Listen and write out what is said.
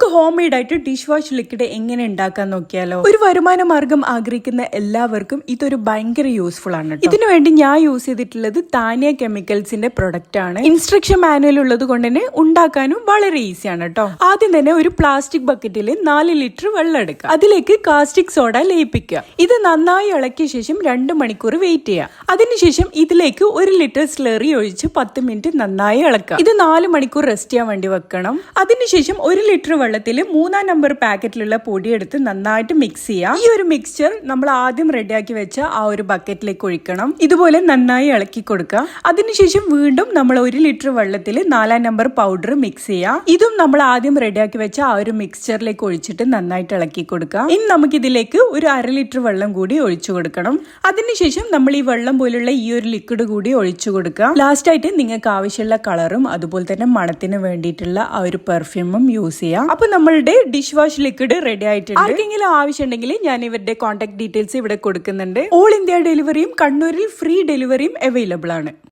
നമുക്ക് home made ആയിട്ട് dish wash liquid എങ്ങനെ ഉണ്ടാക്കാൻ നോക്കിയാലോ? ഒരു വരുമാന മാർഗം ആഗ്രഹിക്കുന്ന എല്ലാവർക്കും ഇതൊരു ഭയങ്കര യൂസ്ഫുൾ ആണ്. ഇതിനു വേണ്ടി ഞാൻ യൂസ് ചെയ്തിട്ടുള്ളത് താനിയ കെമിക്കൽസിന്റെ പ്രൊഡക്റ്റ് ആണ്. ഇൻസ്ട്രക്ഷൻ മാനുവൽ ഉള്ളത് കൊണ്ട് തന്നെ ഉണ്ടാക്കാനും വളരെ ഈസിയാണ് കേട്ടോ ആദ്യം തന്നെ ഒരു പ്ലാസ്റ്റിക് ബക്കറ്റിൽ നാല് ലിറ്റർ വെള്ളം എടുക്കുക. അതിലേക്ക് കാസ്റ്റിക് സോഡ ലയിപ്പിക്കുക. ഇത് നന്നായി ഇളക്കിയ ശേഷം രണ്ട് മണിക്കൂർ വെയിറ്റ് ചെയ്യുക. അതിനുശേഷം ഇതിലേക്ക് ഒരു ലിറ്റർ സ്ലറി ഒഴിച്ച് പത്ത് മിനിറ്റ് നന്നായി ഇളക്കുക. ഇത് നാല് മണിക്കൂർ റെസ്റ്റ് ചെയ്യാൻ വേണ്ടി വെക്കണം. അതിനുശേഷം ഒരു ലിറ്റർ വെള്ളത്തിൽ മൂന്നാം നമ്പർ പാക്കറ്റിലുള്ള പൊടി എടുത്ത് നന്നായിട്ട് മിക്സ് ചെയ്യാം. ഈ ഒരു മിക്സ്ചർ നമ്മൾ ആദ്യം റെഡിയാക്കി വെച്ച ആ ഒരു ബക്കറ്റിലേക്ക് ഒഴിക്കണം. ഇതുപോലെ നന്നായി ഇളക്കി കൊടുക്കുക. അതിനുശേഷം വീണ്ടും നമ്മൾ ഒരു ലിറ്റർ വെള്ളത്തിൽ നാലാം നമ്പർ പൗഡർ മിക്സ് ചെയ്യാം. ഇതും നമ്മൾ ആദ്യം റെഡിയാക്കി വെച്ച ആ ഒരു മിക്സ്ചറിലേക്ക് ഒഴിച്ചിട്ട് നന്നായിട്ട് ഇളക്കി കൊടുക്കുക. ഇനി നമുക്ക് ഇതിലേക്ക് ഒരു അര ലിറ്റർ വെള്ളം കൂടി ഒഴിച്ചു കൊടുക്കണം. അതിനുശേഷം നമ്മൾ ഈ വെള്ളം പോലുള്ള ഈ ഒരു ലിക്വിഡ് കൂടി ഒഴിച്ചു കൊടുക്കുക. ലാസ്റ്റ് ആയിട്ട് നിങ്ങൾക്ക് ആവശ്യമുള്ള കളറും അതുപോലെ തന്നെ മണത്തിന് വേണ്ടിയിട്ടുള്ള ആ ഒരു പെർഫ്യൂമും യൂസ് ചെയ്യാം. അപ്പൊ നമ്മളുടെ ഡിഷ് വാഷ് ലിക്വിഡ് റെഡി ആയിട്ടുണ്ട്. ആർക്കെങ്കിലും ആവശ്യമുണ്ടെങ്കിൽ ഞാൻ ഇവരുടെ കോൺടാക്ട് ഡീറ്റെയിൽസ് ഇവിടെ കൊടുക്കുന്നുണ്ട്. ഓൾ ഇന്ത്യ ഡെലിവറിയും കണ്ണൂരിൽ ഫ്രീ ഡെലിവറിയും അവൈലബിൾ ആണ്.